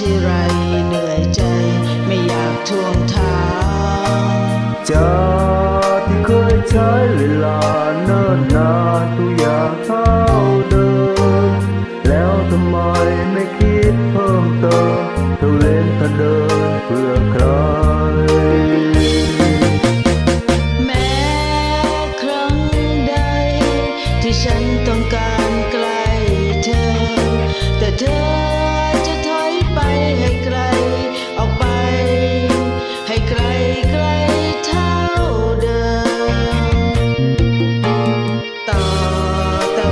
ทีไรเหนื่อยใจไม่อยากทวงถามจอที่เคยใช้เวลาเนิ่นนานตุกอย่างเท่าเดิมแล้วทำไมไม่คิดเพิ่มเติมเธอเล่นเธอเดินเพื่อใครแม้ครั้งใดที่ฉันต้องการ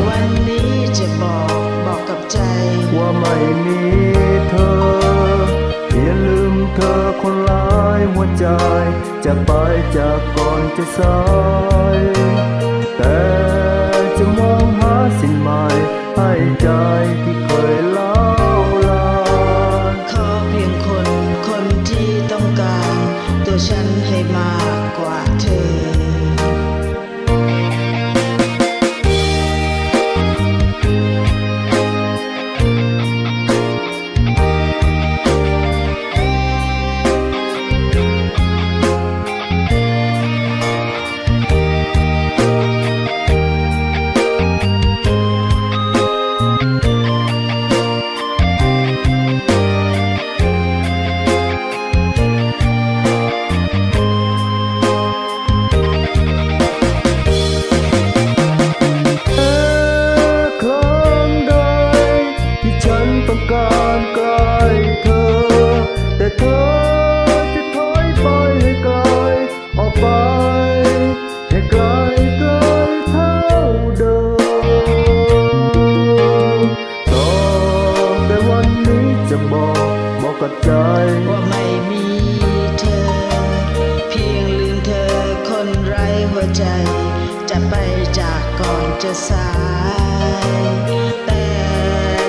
วันนี้จะบอกบอกกับใจว่าไม่มีเธออย่าลืมเธอคนร้ายหัวใจ จะไปจากก่อนจะสาย จากก่อนจะสาย แต่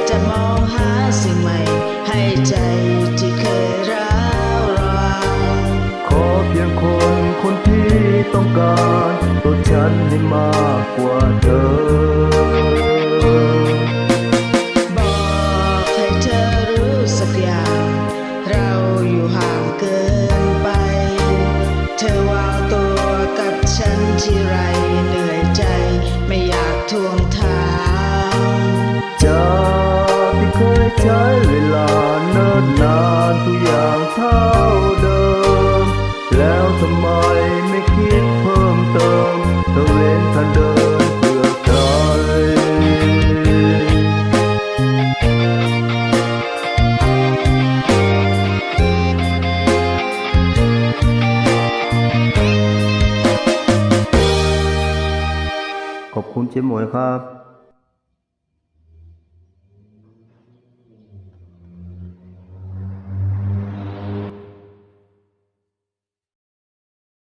จะมองหาสิ่งใหม่ ให้ใจที่เคยร้าวรานขอเพียงคนคนที่ต้องการ ตัวฉันให้มากกว่าเธอ ใช้เวลาเนิ่นนานทุกอย่างเท่าเดิม แล้วทำไมไม่คิดเพิ่มเติมเธอเวนทางเดินเพื่อใครขอบคุณเจ๊หมวยครับ